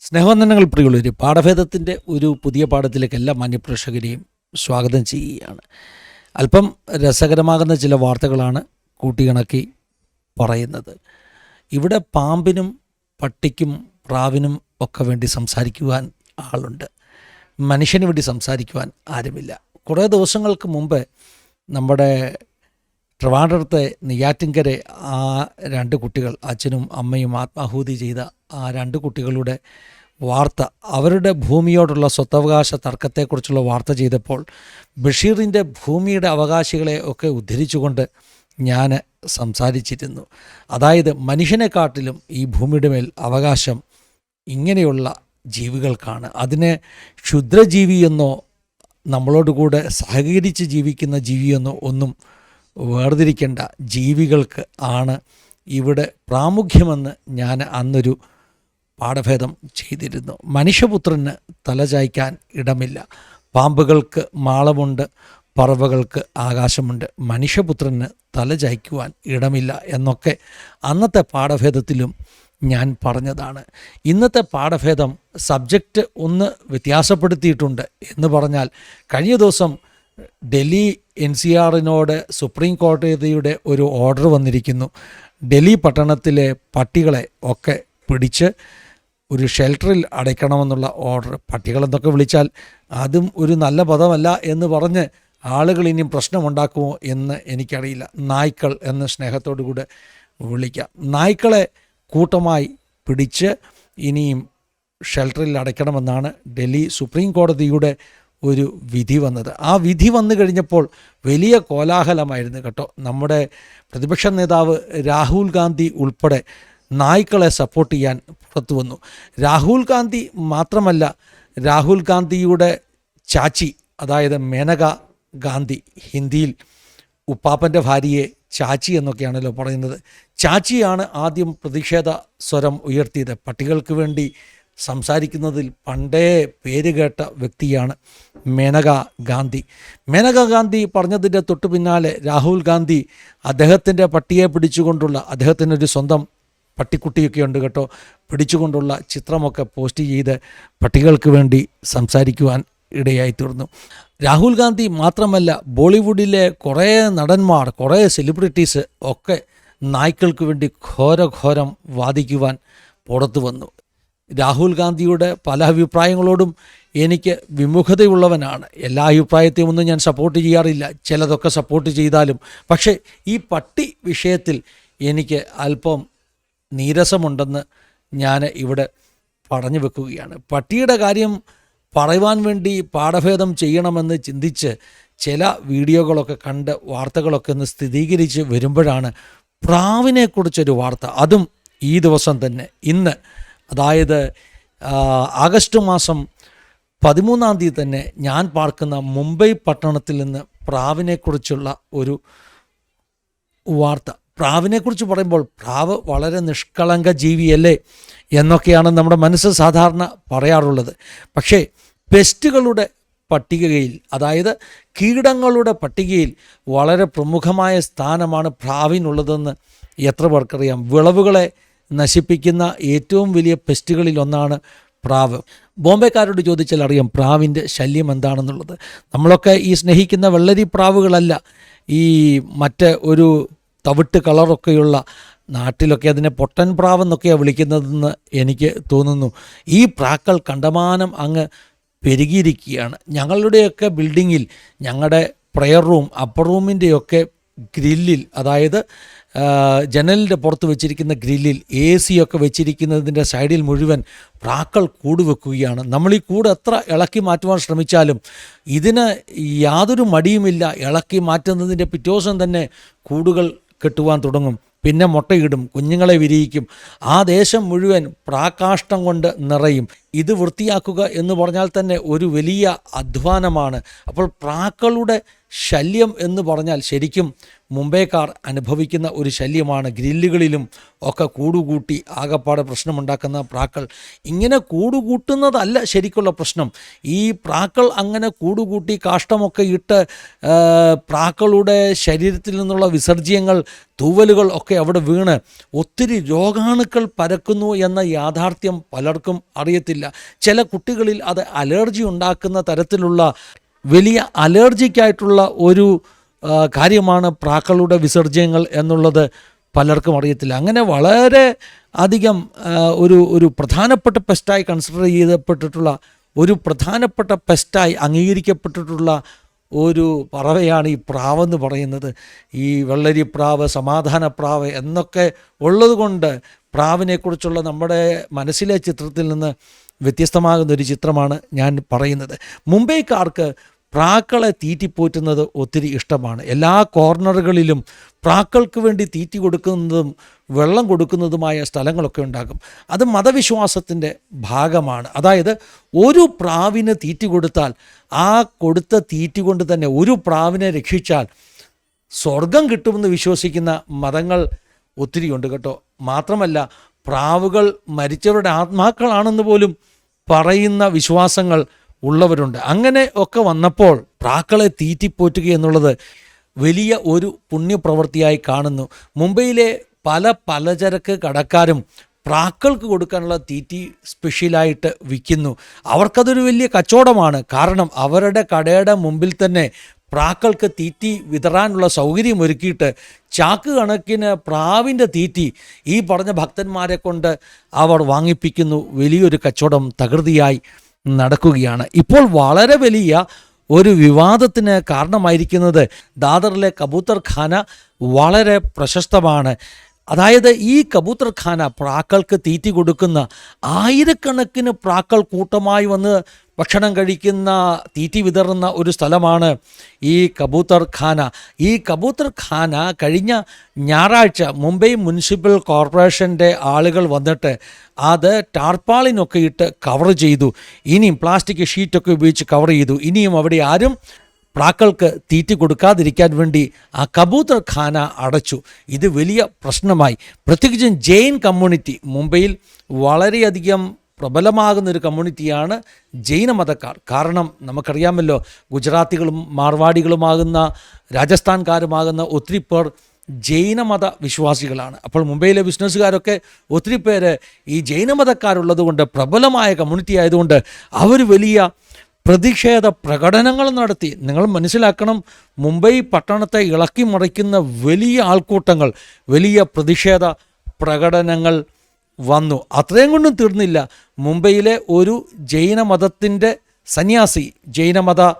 സ്നേഹവന്ദനങ്ങൾ പ്രിയുള്ളവർ പാഠഭേദത്തിന്റെ ഒരു പുതിയ പാഠത്തിലേക്ക് എല്ലാ മാന്യപ്രേക്ഷകരെയും സ്വാഗതം ചെയ്യുകയാണ്. അല്പം രസകരമാകുന്ന ചില വാർത്തകളാണ് കൂട്ടിയിണക്കി പറയുന്നത്. ഇവിടെ പാമ്പിനും പട്ടിക്കും പ്രാവിനും ഒക്കെ വേണ്ടി സംസാരിക്കുവാൻ ആളുണ്ട്. മനുഷ്യന് വേണ്ടി സംസാരിക്കുവാൻ ആരുമില്ല. കുറേ ദിവസങ്ങൾക്ക് മുമ്പ് നമ്മുടെ ട്രിവാൻഡ്രത്തെ നെയ്യാറ്റിൻകരെ ആ രണ്ട് കുട്ടികൾ അച്ഛനും അമ്മയും ആത്മാഹൂതി ചെയ്ത ആ രണ്ട് കുട്ടികളുടെ വാർത്ത അവരുടെ ഭൂമിയോടുള്ള സ്വത്തവകാശ തർക്കത്തെക്കുറിച്ചുള്ള വാർത്ത ചെയ്തപ്പോൾ ബഷീറിന്റെ ഭൂമിയുടെ അവകാശികളെ ഒക്കെ ഉദ്ധരിച്ചുകൊണ്ട് ഞാൻ സംസാരിച്ചിരുന്നു. അതായത് മനുഷ്യനെക്കാട്ടിലും ഈ ഭൂമിയുടെ മേൽ അവകാശം ഇങ്ങനെയുള്ള ജീവികൾക്കാണ്. അതിനെ ക്ഷുദ്രജീവിയെന്നോ നമ്മളോട് കൂടെ സഹകരിച്ച് ജീവിക്കുന്ന ജീവിയെന്നോ ഒന്നും വേർതിരിക്കേണ്ട ജീവികൾക്ക് ആണ് ഇവിടെ പ്രാമുഖ്യമെന്ന് ഞാൻ അന്നൊരു പാഠഭേദം ചെയ്തിരുന്നു. മനുഷ്യപുത്രന് തലചായ്ക്കാൻ ഇടമില്ല. പാമ്പുകൾക്ക് മാളമുണ്ട് പറവകൾക്ക് ആകാശമുണ്ട്. മനുഷ്യപുത്രന് തലചായ്ക്കുവാൻ ഇടമില്ല എന്നൊക്കെ അന്നത്തെ പാഠഭേദത്തിലും ഞാൻ പറഞ്ഞതാണ്. ഇന്നത്തെ പാഠഭേദം സബ്ജക്റ്റ് ഒന്ന് വ്യത്യാസപ്പെടുത്തിയിട്ടുണ്ട് എന്ന് പറഞ്ഞാൽ കഴിഞ്ഞ ദിവസം ഡൽഹി എൻ സി ആറിനോട് സുപ്രീം കോടതിയുടെ ഒരു ഓർഡർ വന്നിരിക്കുന്നു. ഡൽഹി പട്ടണത്തിലെ പട്ടികളെ ഒക്കെ പിടിച്ച് ഒരു ഷെൽട്ടറിൽ അടയ്ക്കണമെന്നുള്ള ഓർഡർ. പട്ടികളെന്നൊക്കെ വിളിച്ചാൽ അതും ഒരു നല്ല പദമല്ല എന്ന് പറഞ്ഞ് ആളുകൾ ഇനിയും പ്രശ്നമുണ്ടാക്കുമോ എന്ന് എനിക്കറിയില്ല. നായ്ക്കൾ എന്ന് സ്നേഹത്തോടു കൂടെ വിളിക്കാം. നായ്ക്കളെ കൂട്ടമായി പിടിച്ച് ഇനിയും ഷെൽട്ടറിൽ അടയ്ക്കണമെന്നാണ് ഡൽഹി സുപ്രീം കോടതിയുടെ ഒരു വിധി വന്നത്. ആ വിധി വന്നു കഴിഞ്ഞപ്പോൾ വലിയ കോലാഹലമായിരുന്നു കേട്ടോ. നമ്മുടെ പ്രതിപക്ഷ നേതാവ് രാഹുൽ ഗാന്ധി ഉൾപ്പെടെ നായ്ക്കളെ സപ്പോർട്ട് ചെയ്യാൻ പുറത്തു വന്നു. രാഹുൽ ഗാന്ധി മാത്രമല്ല രാഹുൽ ഗാന്ധിയുടെ ചാച്ചി അതായത് മേനക ഗാന്ധി ഹിന്ദിയിൽ ഉപ്പാപ്പന്റെ ഭാര്യയെ ചാച്ചി എന്നൊക്കെയാണല്ലോ പറയുന്നത്. ചാച്ചിയാണ് ആദ്യം പ്രതിഷേധ സ്വരം ഉയർത്തിയത്. പട്ടികൾക്ക് വേണ്ടി സംസാരിക്കുന്നതിൽ പണ്ടേ പേരുകേട്ട വ്യക്തിയാണ് മേനക ഗാന്ധി. മേനക ഗാന്ധി പറഞ്ഞതിന്റെ തൊട്ടു പിന്നാലെ രാഹുൽ ഗാന്ധി അദ്ദേഹത്തിന്റെ പട്ടിയെ പിടിച്ചുകൊണ്ടുള്ള അദ്ദേഹത്തിനൊരു സ്വന്തം പട്ടിക്കുട്ടിയൊക്കെ ഉണ്ട് കേട്ടോ പിടിച്ചുകൊണ്ടുള്ള ചിത്രമൊക്കെ പോസ്റ്റ് ചെയ്ത് പട്ടികൾക്ക് വേണ്ടി സംസാരിക്കുവാൻ ഇടയായി തീർന്നു. രാഹുൽ ഗാന്ധി മാത്രമല്ല ബോളിവുഡിലെ കുറേ നടന്മാർ കുറേ സെലിബ്രിറ്റീസ് ഒക്കെ നായ്ക്കൾക്ക് വേണ്ടി ഘോരഘോരം വാദിക്കുവാൻ പുറത്തു വന്നു. രാഹുൽ ഗാന്ധിയുടെ പല അഭിപ്രായങ്ങളോടും എനിക്ക് വിമുഖതയുള്ളവനാണ്. എല്ലാ അഭിപ്രായത്തെയും ഒന്നും ഞാൻ സപ്പോർട്ട് ചെയ്യാറില്ല. ചിലതൊക്കെ സപ്പോർട്ട് ചെയ്താലും. പക്ഷേ ഈ പട്ടി വിഷയത്തിൽ എനിക്ക് അല്പം നീരസമുണ്ടെന്ന് ഞാൻ ഇവിടെ പറഞ്ഞു വെക്കുകയാണ്. പട്ടിയുടെ കാര്യം പറയുവാൻ വേണ്ടി പാഠഭേദം ചെയ്യണമെന്ന് ചിന്തിച്ച് ചില വീഡിയോകളൊക്കെ കണ്ട് വാർത്തകളൊക്കെ ഒന്ന് സ്ഥിരീകരിച്ച് വരുമ്പോഴാണ് പ്രാവിനെക്കുറിച്ചൊരു വാർത്ത. അതും ഈ ദിവസം തന്നെ. ഇന്ന് അതായത് ആഗസ്റ്റ് മാസം പതിമൂന്നാം തീയതി തന്നെ ഞാൻ പാർക്കുന്ന മുംബൈ പട്ടണത്തിൽ നിന്ന് പ്രാവിനെക്കുറിച്ചുള്ള ഒരു വാർത്ത. പ്രാവിനെക്കുറിച്ച് പറയുമ്പോൾ പ്രാവ് വളരെ നിഷ്കളങ്ക ജീവിയല്ലേ എന്നൊക്കെയാണ് നമ്മുടെ മനസ്സ് സാധാരണ പറയാറുള്ളത്. പക്ഷേ പെസ്റ്റുകളുടെ പട്ടികയിൽ അതായത് കീടങ്ങളുടെ പട്ടികയിൽ വളരെ പ്രമുഖമായ സ്ഥാനമാണ് പ്രാവിനുള്ളതെന്ന് എത്ര പേർക്കറിയാം? വിളവുകളെ നശിപ്പിക്കുന്ന ഏറ്റവും വലിയ പെസ്റ്റുകളിൽ ഒന്നാണ് പ്രാവ്. ബോംബെക്കാരോട് ചോദിച്ചാൽ അറിയാം പ്രാവിന്റെ ശല്യം എന്താണെന്നുള്ളത്. നമ്മളൊക്കെ ഈ സ്നേഹിക്കുന്ന വെള്ളരി പ്രാവുകളല്ല ഈ മറ്റ് ഒരു തവിട്ട് കളറൊക്കെയുള്ള നാട്ടിലൊക്കെ അതിനെ പൊട്ടൻ പ്രാവെന്നൊക്കെയാണ് വിളിക്കുന്നതെന്ന് എനിക്ക് തോന്നുന്നു. ഈ പ്രാക്കൾ കണ്ടമാനം അങ്ങ് പെരുകിയിരിക്കുകയാണ്. ഞങ്ങളുടെയൊക്കെ ബിൽഡിങ്ങിൽ ഞങ്ങളുടെ പ്രെയർ റൂം അപ്പർ റൂമിന്റെയൊക്കെ ഗ്രില്ലിൽ അതായത് ജനലിന്റെ പുറത്ത് വെച്ചിരിക്കുന്ന ഗ്രില്ലിൽ എ സിയൊക്കെ വെച്ചിരിക്കുന്നതിന്റെ സൈഡിൽ മുഴുവൻ പ്രാക്കൾ കൂട് വെക്കുകയാണ് നമ്മൾ ഈ കൂട് എത്ര ഇളക്കി മാറ്റുവാൻ ശ്രമിച്ചാലും ഇതിന് യാതൊരു മടിയുമില്ല. ഇളക്കി മാറ്റുന്നതിന്റെ പിറ്റേ തന്നെ കൂടുകൾ കെട്ടുവാൻ തുടങ്ങും. പിന്നെ മുട്ടയിടും കുഞ്ഞുങ്ങളെ വിരിയിക്കും. ആ ദേശം മുഴുവൻ പ്രാകാഷ്ടം കൊണ്ട് നിറയും. ഇത് വൃത്തിയാക്കുക എന്ന് പറഞ്ഞാൽ തന്നെ ഒരു വലിയ അധ്വാനമാണ്. അപ്പോൾ പ്രാക്കളുടെ ശല്യം എന്ന് പറഞ്ഞാൽ ശരിക്കും മുംബൈക്കാർ അനുഭവിക്കുന്ന ഒരു ശല്യമാണ്. ഗ്രില്ലുകളിലും ഒക്കെ കൂടുകൂട്ടി ആകപ്പാടെ പ്രശ്നമുണ്ടാക്കുന്ന പ്രാക്കൾ. ഇങ്ങനെ കൂടുകൂട്ടുന്നതല്ല ശരിക്കുള്ള പ്രശ്നം. ഈ പ്രാക്കൾ അങ്ങനെ കൂടുകൂട്ടി കാഷ്ടമൊക്കെ ഇട്ട് പ്രാക്കളുടെ ശരീരത്തിൽ നിന്നുള്ള വിസർജ്യങ്ങൾ തൂവലുകൾ ഒക്കെ അവിടെ വീണ് ഒത്തിരി രോഗാണുക്കൾ പരക്കുന്നു എന്ന യാഥാർത്ഥ്യം പലർക്കും അറിയത്തില്ല. ചില കുട്ടികളിൽ അത് അലർജി ഉണ്ടാക്കുന്ന തരത്തിലുള്ള വലിയ അലർജിക്കായിട്ടുള്ള ഒരു കാര്യമാണ് പ്രാക്കളുടെ വിസർജ്യങ്ങൾ എന്നുള്ളത് പലർക്കും അറിയത്തില്ല. അങ്ങനെ വളരെ അധികം ഒരു ഒരു പ്രധാനപ്പെട്ട പെസ്റ്റായി കൺസിഡർ ചെയ്യപ്പെട്ടിട്ടുള്ള ഒരു പ്രധാനപ്പെട്ട പെസ്റ്റായി അംഗീകരിക്കപ്പെട്ടിട്ടുള്ള ഒരു പറവയാണ് ഈ പ്രാവെന്ന് പറയുന്നത്. ഈ വെള്ളരി പ്രാവ് സമാധാന പ്രാവ് എന്നൊക്കെ ഉള്ളതുകൊണ്ട് പ്രാവിനെക്കുറിച്ചുള്ള നമ്മുടെ മനസ്സിലെ ചിത്രത്തിൽ നിന്ന് വ്യത്യസ്തമാകുന്ന ഒരു ചിത്രമാണ് ഞാൻ പറയുന്നത്. മുംബൈക്കാർക്ക് പ്രാക്കളെ തീറ്റിപ്പോറ്റുന്നത് ഒത്തിരി ഇഷ്ടമാണ്. എല്ലാ കോർണറുകളിലും പ്രാക്കൾക്ക് വേണ്ടി തീറ്റി കൊടുക്കുന്നതും വെള്ളം കൊടുക്കുന്നതുമായ സ്ഥലങ്ങളൊക്കെ ഉണ്ടാകും. അത് മതവിശ്വാസത്തിന്റെ ഭാഗമാണ്. അതായത് ഒരു പ്രാവിന് തീറ്റി കൊടുത്താൽ ആ കൊടുത്ത തീറ്റി കൊണ്ട് തന്നെ ഒരു പ്രാവിനെ രക്ഷിച്ചാൽ സ്വർഗം കിട്ടുമെന്ന് വിശ്വസിക്കുന്ന മതങ്ങൾ ഒത്തിരിയുണ്ട് കേട്ടോ. മാത്രമല്ല പ്രാവുകൾ മരിച്ചവരുടെ ആത്മാക്കളാണെന്ന് പോലും പറയുന്ന വിശ്വാസങ്ങൾ ഉള്ളവരുണ്ട്. അങ്ങനെ ഒക്കെ വന്നപ്പോൾ പ്രാക്കളെ തീറ്റിപ്പോറ്റുക എന്നുള്ളത് വലിയ ഒരു പുണ്യപ്രവൃത്തിയായി കാണുന്നു. മുംബൈയിലെ പല പലചരക്ക് കടക്കാരും പ്രാക്കൾക്ക് കൊടുക്കാനുള്ള തീറ്റി സ്പെഷ്യലായിട്ട് വിൽക്കുന്നു. അവർക്കതൊരു വലിയ കച്ചവടമാണ്. കാരണം അവരുടെ കടയുടെ മുമ്പിൽ തന്നെ പ്രാക്കൾക്ക് തീറ്റി വിതറാനുള്ള സൗകര്യം ഒരുക്കിയിട്ട് ചാക്ക് കണക്കിന് പ്രാവിന്റെ തീറ്റി ഈ പറഞ്ഞ ഭക്തന്മാരെ കൊണ്ട് അവർ വാങ്ങിപ്പിക്കുന്നു. വലിയൊരു കച്ചവടം തകൃതിയായി നടക്കുകയാണ്. ഇപ്പോൾ വളരെ വലിയ ഒരു വിവാദത്തിന് കാരണമായിരിക്കുന്നത് ദാദറിലെ കബൂത്തർ ഖാന വളരെ പ്രശസ്തമാണ്. അതായത് ഈ കബൂത്തർ ഖാന പ്രാക്കൾക്ക് തീറ്റി കൊടുക്കുന്ന ആയിരക്കണക്കിന് പ്രാക്കൾ കൂട്ടമായി വന്ന് ഭക്ഷണം കഴിക്കുന്ന തീറ്റി വിതറുന്ന ഒരു സ്ഥലമാണ് ഈ കബൂത്തർ ഖാന ഈ കബൂത്തർ ഖാന കഴിഞ്ഞ ഞായറാഴ്ച മുംബൈ മുനിസിപ്പൽ കോർപ്പറേഷന്റെ ആളുകൾ വന്നിട്ട് അത് ടാർപ്പാളിനൊക്കെ ഇട്ട് കവർ ചെയ്തു. ഇനിയും പ്ലാസ്റ്റിക് ഷീറ്റൊക്കെ ഉപയോഗിച്ച് കവർ ചെയ്തു. ഇനിയും അവിടെ ആരും പ്രാക്കൾക്ക് തീറ്റി കൊടുക്കാതിരിക്കാൻ വേണ്ടി ആ കബൂത്തർ ഖാന അടച്ചു. ഇത് വലിയ പ്രശ്നമായി. പ്രത്യേകിച്ചും ജെയിൻ കമ്മ്യൂണിറ്റി മുംബൈയിൽ വളരെയധികം പ്രബലമാകുന്ന ഒരു കമ്മ്യൂണിറ്റിയാണ് ജൈന മതക്കാർ. കാരണം നമുക്കറിയാമല്ലോ ഗുജറാത്തികളും മാർവാടികളുമാകുന്ന രാജസ്ഥാൻകാരുമാകുന്ന ഒത്തിരി പേർ ജൈനമത വിശ്വാസികളാണ്. അപ്പോൾ മുംബൈയിലെ ബിസിനസ്സുകാരൊക്കെ ഒത്തിരി പേര് ഈ ജൈനമതക്കാരുള്ളത് കൊണ്ട് പ്രബലമായ കമ്മ്യൂണിറ്റി ആയതുകൊണ്ട് അവർ വലിയ പ്രതിഷേധ പ്രകടനങ്ങൾ നടത്തി. നിങ്ങൾ മനസ്സിലാക്കണം മുംബൈ പട്ടണത്തെ ഇളക്കി മറിക്കുന്ന വലിയ ആൾക്കൂട്ടങ്ങൾ വലിയ പ്രതിഷേധ പ്രകടനങ്ങൾ വന്നു. അത്രയും കൊണ്ടും തീർന്നില്ല. മുംബൈയിലെ ഒരു ജൈനമതത്തിന്റെ സന്യാസി ജൈനമത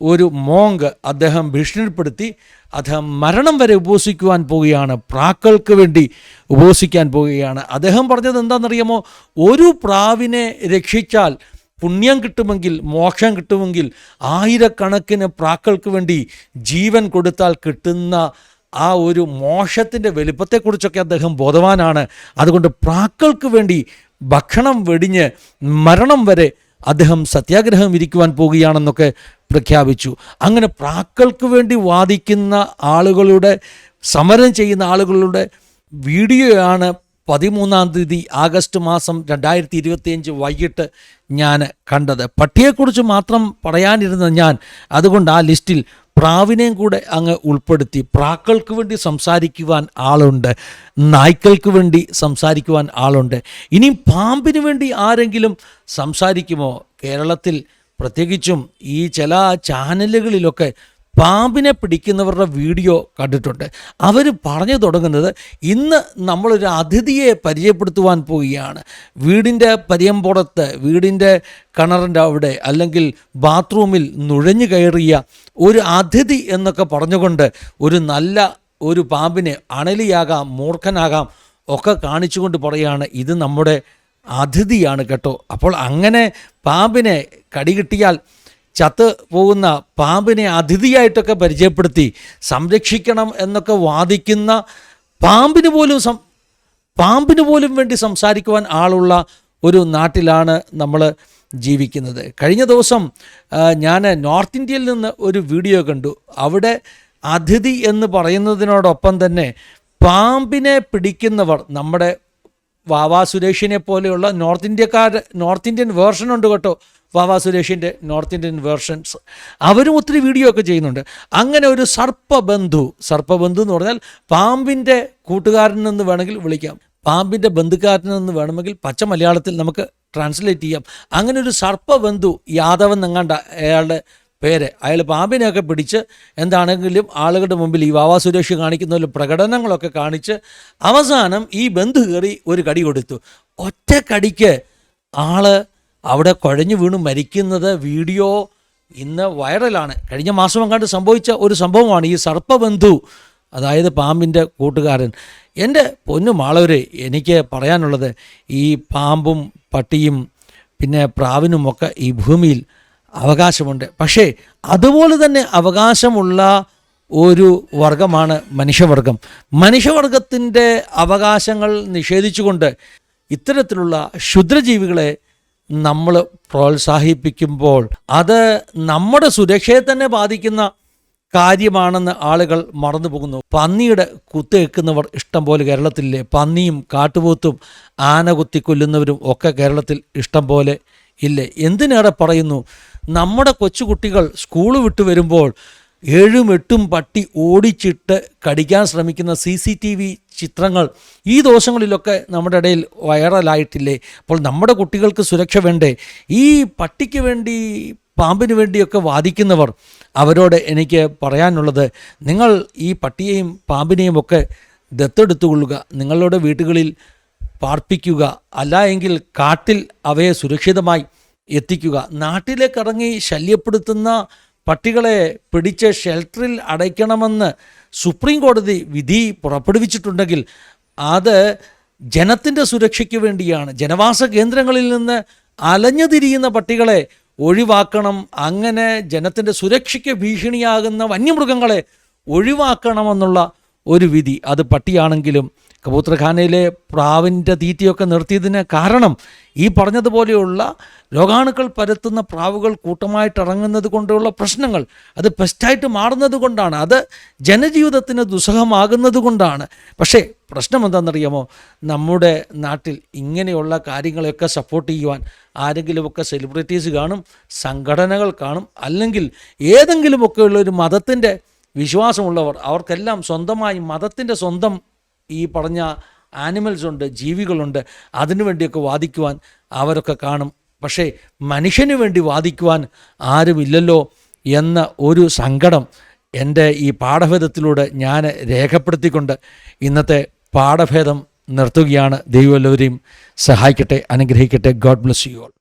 ഒരു മോങ്ക് അദ്ദേഹം ഭീഷണിപ്പെടുത്തി. അദ്ദേഹം മരണം വരെ ഉപവസിക്കുവാൻ പോവുകയാണ്. പ്രാക്കൾക്ക് വേണ്ടി ഉപവസിക്കാൻ പോവുകയാണ്. അദ്ദേഹം പറഞ്ഞത് എന്താണെന്നറിയാമോ? ഒരു പ്രാവിനെ രക്ഷിച്ചാൽ പുണ്യം കിട്ടുമെങ്കിൽ മോക്ഷം കിട്ടുമെങ്കിൽ ആയിരക്കണക്കിന് പ്രാക്കൾക്ക് വേണ്ടി ജീവൻ കൊടുത്താൽ കിട്ടുന്ന ആ ഒരു മോശത്തിന്റെ വലിപ്പത്തെക്കുറിച്ചൊക്കെ അദ്ദേഹം ബോധവാനാണ്. അതുകൊണ്ട് പ്രാക്കൾക്ക് വേണ്ടി ഭക്ഷണം വെടിഞ്ഞ് മരണം വരെ അദ്ദേഹം സത്യാഗ്രഹം ഇരിക്കുവാൻ പോവുകയാണെന്നൊക്കെ പ്രഖ്യാപിച്ചു. അങ്ങനെ പ്രാക്കൾക്ക് വേണ്ടി വാദിക്കുന്ന ആളുകളുടെ സമരം ചെയ്യുന്ന ആളുകളുടെ വീഡിയോയാണ് പതിമൂന്നാം തീയതി ആഗസ്റ്റ് മാസം രണ്ടായിരത്തി ഇരുപത്തിയഞ്ച് വൈകിട്ട് ഞാൻ കണ്ടത്. പട്ടിയെക്കുറിച്ച് മാത്രം പറയാനിരുന്ന ഞാൻ. അതുകൊണ്ട് ആ ലിസ്റ്റിൽ പ്രാവിനെയും കൂടെ അങ്ങ് ഉൾപ്പെടുത്തി. പ്രാക്കൾക്ക് വേണ്ടി സംസാരിക്കുവാൻ ആളുണ്ട്. നായ്ക്കൾക്ക് വേണ്ടി സംസാരിക്കുവാൻ ആളുണ്ട്. ഇനി പാമ്പിന് വേണ്ടി ആരെങ്കിലും സംസാരിക്കുമോ? കേരളത്തിൽ പ്രത്യേകിച്ചും ഈ ചില ചാനലുകളിലൊക്കെ പാമ്പിനെ പിടിക്കുന്നവരുടെ വീഡിയോ കണ്ടിട്ടുണ്ട്. അവർ പറഞ്ഞു തുടങ്ങുന്നത് ഇന്ന് നമ്മളൊരു അതിഥിയെ പരിചയപ്പെടുത്തുവാൻ പോവുകയാണ്. വീടിന്റെ പരിയമ്പുറത്ത് വീടിന്റെ കിണറിന്റെ അവിടെ അല്ലെങ്കിൽ ബാത്റൂമിൽ നുഴഞ്ഞു കയറിയ ഒരു അതിഥി എന്നൊക്കെ പറഞ്ഞുകൊണ്ട് ഒരു നല്ല ഒരു പാമ്പിനെ അണലിയാകാം മൂർഖനാകാം ഒക്കെ കാണിച്ചുകൊണ്ട് പറയുകയാണ് ഇത് നമ്മുടെ അതിഥിയാണ് കേട്ടോ. അപ്പോൾ അങ്ങനെ പാമ്പിനെ കടികിട്ടിയാൽ ചത്ത് പോകുന്ന പാമ്പിനെ അതിഥിയായിട്ടൊക്കെ പരിചയപ്പെടുത്തി സംരക്ഷിക്കണം എന്നൊക്കെ വാദിക്കുന്ന പാമ്പിന് പോലും സം പാമ്പിന് പോലും വേണ്ടി സംസാരിക്കുവാൻ ആളുള്ള ഒരു നാട്ടിലാണ് നമ്മൾ ജീവിക്കുന്നത്. കഴിഞ്ഞ ദിവസം ഞാൻ നോർത്ത് ഇന്ത്യയിൽ നിന്ന് ഒരു വീഡിയോ കണ്ടു. അവിടെ അതിഥി എന്ന് പറയുന്നതിനോടൊപ്പം തന്നെ പാമ്പിനെ പിടിക്കുന്നവർ നമ്മുടെ വാവാ സുരേഷിനെ പോലെയുള്ള നോർത്ത് ഇന്ത്യക്കാർ നോർത്ത് ഇന്ത്യൻ വേർഷൻ ഉണ്ട് കേട്ടോ. വാവാ സുരേഷിന്റെ നോർത്ത് ഇന്ത്യൻ വേർഷൻസ്. അവരും ഒത്തിരി വീഡിയോ ഒക്കെ ചെയ്യുന്നുണ്ട്. അങ്ങനെ ഒരു സർപ്പബന്ധു സർപ്പബന്ധു എന്ന് പറഞ്ഞാൽ പാമ്പിന്റെ കൂട്ടുകാരൻ എന്ന് വേണമെങ്കിൽ വിളിക്കാം. പാമ്പിന്റെ ബന്ധുക്കാരൻ എന്ന് വേണമെങ്കിൽ പച്ച മലയാളത്തിൽ നമുക്ക് ട്രാൻസ്ലേറ്റ് ചെയ്യാം. അങ്ങനെ ഒരു സർപ്പബന്ധു യാദവൻ എങ്ങാണ്ട അയാളുടെ പേര് അയാൾ പാമ്പിനെയൊക്കെ പിടിച്ച് എന്താണെങ്കിലും ആളുകളുടെ മുമ്പിൽ ഈ വാവാ സുരേഷ് കാണിക്കുന്ന പോലെ പ്രകടനങ്ങളൊക്കെ കാണിച്ച് അവസാനം ഈ ബന്ധു കയറി ഒരു കടി കൊടുത്തു. ഒറ്റ കടിക്ക് ആൾ അവിടെ കുഴഞ്ഞു വീണ് മരിക്കുന്നത് വീഡിയോ ഇന്ന് വൈറലാണ്. കഴിഞ്ഞ മാസം അങ്ങാണ്ട് സംഭവിച്ച ഒരു സംഭവമാണ് ഈ സർപ്പബന്ധു അതായത് പാമ്പിന്റെ കൂട്ടുകാരൻ. എന്റെ പൊന്നു മാളവരെ എനിക്ക് പറയാനുള്ളത് ഈ പാമ്പും പട്ടിയും പിന്നെ പ്രാവിനുമൊക്കെ ഈ ഭൂമിയിൽ അവകാശമുണ്ട്. പക്ഷേ അതുപോലെ തന്നെ അവകാശമുള്ള ഒരു വർഗമാണ് മനുഷ്യവർഗം. മനുഷ്യവർഗത്തിന്റെ അവകാശങ്ങൾ നിഷേധിച്ചുകൊണ്ട് ഇത്തരത്തിലുള്ള ക്ഷുദ്രജീവികളെ നമ്മൾ പ്രോത്സാഹിപ്പിക്കുമ്പോൾ അത് നമ്മുടെ സുരക്ഷയെ തന്നെ ബാധിക്കുന്ന കാര്യമാണെന്ന് ആളുകൾ മറന്നു പോകുന്നു പന്നിയുടെ കുത്തേക്കുന്നവർ ഇഷ്ടം പോലെ കേരളത്തിലെ പന്നിയും കാട്ടുപോത്തും ആന കുത്തി കൊല്ലുന്നവരും ഒക്കെ കേരളത്തിൽ ഇഷ്ടം പോലെ ഇല്ലേ? എന്തിനേറെ പറയുന്നു? നമ്മുടെ കൊച്ചുകുട്ടികൾ സ്കൂൾ വിട്ടു വരുമ്പോൾ ഏഴും എട്ടും പട്ടി ഓടിച്ചിട്ട് കടിക്കാൻ ശ്രമിക്കുന്ന സി സി ടി വി ചിത്രങ്ങൾ ഈ ദിവസങ്ങളിലൊക്കെ നമ്മുടെ ഇടയിൽ വൈറലായിട്ടില്ലേ? അപ്പോൾ നമ്മുടെ കുട്ടികൾക്ക് സുരക്ഷ വേണ്ടേ? ഈ പട്ടിക്ക് വേണ്ടി പാമ്പിന് വേണ്ടിയൊക്കെ വാദിക്കുന്നവർ അവരോട് എനിക്ക് പറയാനുള്ളത് നിങ്ങൾ ഈ പട്ടിയെയും പാമ്പിനെയും ഒക്കെ ദത്തെടുത്തുകൊള്ളുക നിങ്ങളുടെ വീടുകളിൽ പാർപ്പിക്കുക അല്ല എങ്കിൽ കാട്ടിൽ അവയെ സുരക്ഷിതമായി എത്തിക്കുക നാട്ടിലേക്ക് ഇറങ്ങി ശല്യപ്പെടുത്തുന്ന പട്ടികളെ പിടിച്ച് ഷെൽട്ടറിൽ അടയ്ക്കണമെന്ന് സുപ്രീം കോടതി വിധി പുറപ്പെടുവിച്ചിട്ടുണ്ടെങ്കിൽ അത് ജനത്തിന്റെ സുരക്ഷയ്ക്ക് വേണ്ടിയാണ്. ജനവാസ കേന്ദ്രങ്ങളിൽ നിന്ന് അലഞ്ഞു തിരിയുന്ന പട്ടികളെ ഒഴിവാക്കണം. അങ്ങനെ ജനത്തിന്റെ സുരക്ഷയ്ക്ക് ഭീഷണിയാകുന്ന വന്യമൃഗങ്ങളെ ഒഴിവാക്കണമെന്നുള്ള ഒരു വിധി. അത് പട്ടിയാണെങ്കിലും കബൂത്രഖാനയിലെ പ്രാവിന്റെ തീറ്റയൊക്കെ നിർത്തിയതിന് കാരണം ഈ പറഞ്ഞതുപോലെയുള്ള രോഗാണുക്കൾ പരത്തുന്ന പ്രാവുകൾ കൂട്ടമായിട്ട് ഇറങ്ങുന്നത് കൊണ്ടുള്ള പ്രശ്നങ്ങൾ അത് പെസ്റ്റായിട്ട് മാറുന്നത് കൊണ്ടാണ് അത് ജനജീവിതത്തിന് ദുസ്സഹമാകുന്നത് കൊണ്ടാണ്. പക്ഷേ പ്രശ്നം എന്താണെന്നറിയാമോ? നമ്മുടെ നാട്ടിൽ ഇങ്ങനെയുള്ള കാര്യങ്ങളെയൊക്കെ സപ്പോർട്ട് ചെയ്യുവാൻ ആരെങ്കിലുമൊക്കെ സെലിബ്രിറ്റീസ് കാണും സംഘടനകൾ കാണും അല്ലെങ്കിൽ ഏതെങ്കിലുമൊക്കെയുള്ള ഒരു മതത്തിന്റെ വിശ്വാസമുള്ളവർ അവർക്കെല്ലാം സ്വന്തമായി മതത്തിന്റെ സ്വന്തം ഈ പറഞ്ഞ ആനിമൽസ് ഉണ്ട് ജീവികളുണ്ട് അതിനു വേണ്ടിയൊക്കെ വാദിക്കുവാൻ അവരൊക്കെ കാണും. പക്ഷേ മനുഷ്യന് വേണ്ടി വാദിക്കുവാൻ ആരുമില്ലല്ലോ എന്ന ഒരു സങ്കടം എന്റെ ഈ പാഠഭേദത്തിലൂടെ ഞാൻ രേഖപ്പെടുത്തിക്കൊണ്ട് ഇന്നത്തെ പാഠഭേദം നിർത്തുകയാണ്. ദൈവം എല്ലാവരെയും സഹായിക്കട്ടെ അനുഗ്രഹിക്കട്ടെ. God bless you all